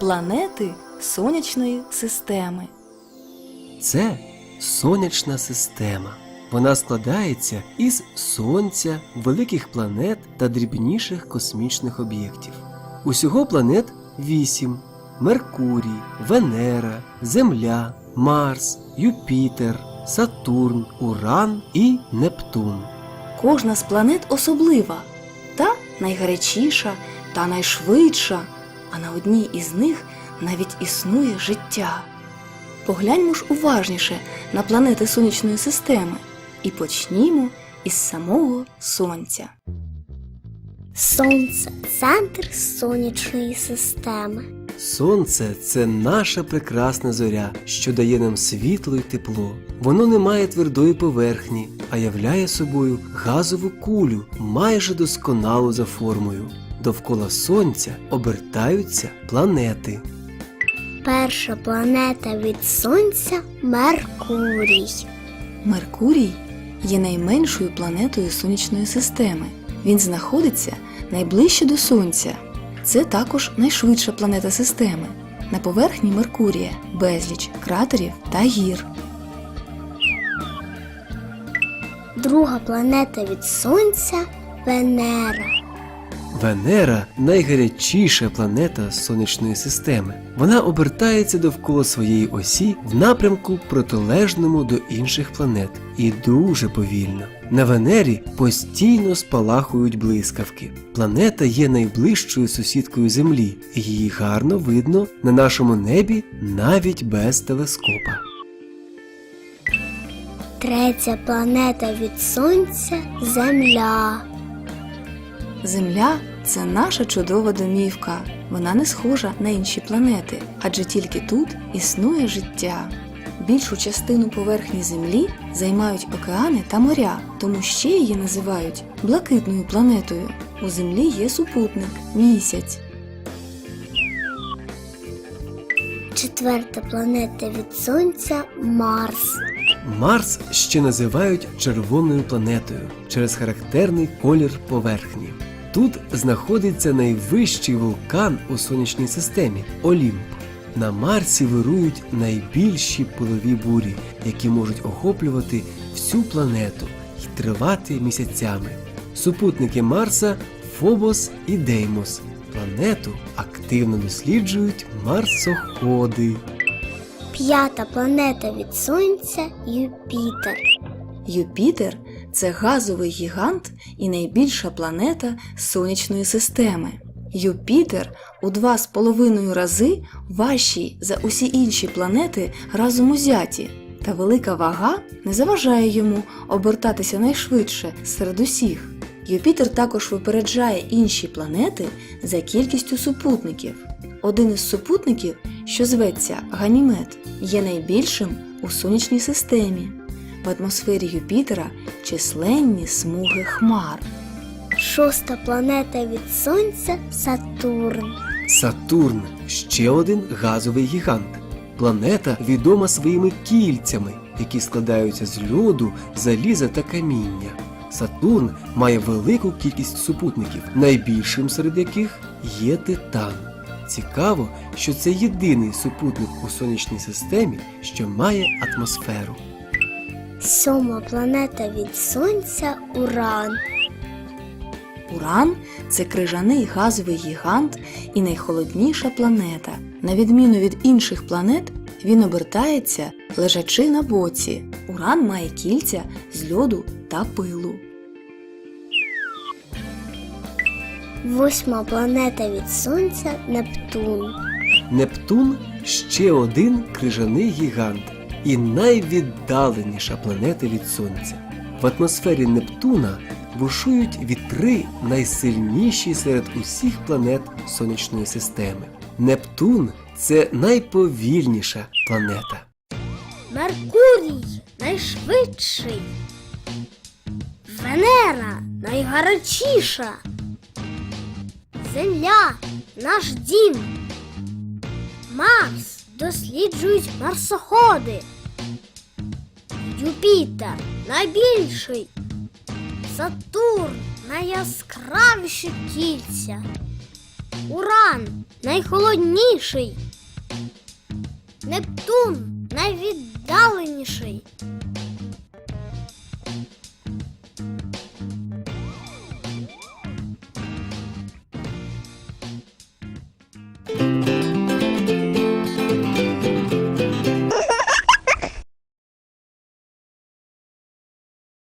планети сонячної системи. Це сонячна система. Вона складається із сонця, великих планет та дрібніших космічних об'єктів. Усього планет вісім: Меркурій, Венера, Земля, Марс, Юпітер, Сатурн, Уран і Нептун. Кожна з планет особлива, та найгарячіша та найшвидша, а на одній із них навіть існує життя. Погляньмо ж уважніше на планети сонячної системи і почнімо із самого Сонця. Сонце центр сонячної системи. Сонце це наша прекрасна зоря, що дає нам світло й тепло. Воно не має твердої поверхні, а являє собою газову кулю, майже досконалу за формою. Довкола сонця обертаються планети. Перша планета від Сонця Меркурій. Меркурій є найменшою планетою сонячної системи. Він знаходиться найближче до Сонця. Це також найшвидша планета системи. На поверхні Меркурія безліч кратерів та гір. Друга планета від Сонця Венера. Венера найгарячіша планета сонячної системи. Вона обертається довкола своєї осі в напрямку протилежному до інших планет і дуже повільно. На Венері постійно спалахують блискавки. Планета є найближчою сусідкою Землі, і її гарно видно на нашому небі навіть без телескопа. Третя планета від Сонця Земля. Земля це наша чудова домівка. Вона не схожа на інші планети, адже тільки тут існує життя. Більшу частину поверхні Землі займають океани та моря, тому ще її називають блакитною планетою. У Землі є супутник місяць. Четверта планета від Сонця Марс. Марс ще називають червоною планетою через характерний колір поверхні. Тут знаходиться найвищий вулкан у сонячній системі Олімп. На Марсі вирують найбільші пилові бурі, які можуть охоплювати всю планету і тривати місяцями. Супутники Марса Фобос і Деймос. Планету активно досліджують марсоходи. П'ята планета від Сонця Юпітер. Юпітер це газовий гігант і найбільша планета сонячної системи. Юпітер у два з половиною рази важчий за усі інші планети разом узяті, та велика вага не заважає йому обертатися найшвидше серед усіх. Юпітер також випереджає інші планети за кількістю супутників. Один із супутників, що зветься Ганімед, є найбільшим у сонячній системі. В атмосфері Юпітера численні смуги хмар. Шоста планета від Сонця Сатурн. Сатурн ще один газовий гігант. Планета відома своїми кільцями, які складаються з льоду, заліза та каміння. Сатурн має велику кількість супутників, найбільшим серед яких є Титан. Цікаво, що це єдиний супутник у сонячній системі, що має атмосферу. Сьома планета від Сонця Уран. Уран це крижаний газовий гігант і найхолодніша планета. На відміну від інших планет, він обертається, лежачи на боці. Уран має кільця з льоду та пилу. Восьма планета від Сонця Нептун. Нептун ще один крижаний гігант і найвіддаленіша планета від Сонця. В атмосфері Нептуна бушують вітри найсильніші серед усіх планет сонячної системи. Нептун це найповільніша планета. Меркурій найшвидший. Венера найгарячіша. Земля наш дім. Марс досліджують марсоходи. Юпітер найбільший. Сатурн найяскравіші кільця. Уран найхолодніший. Нептун найвіддаленіший.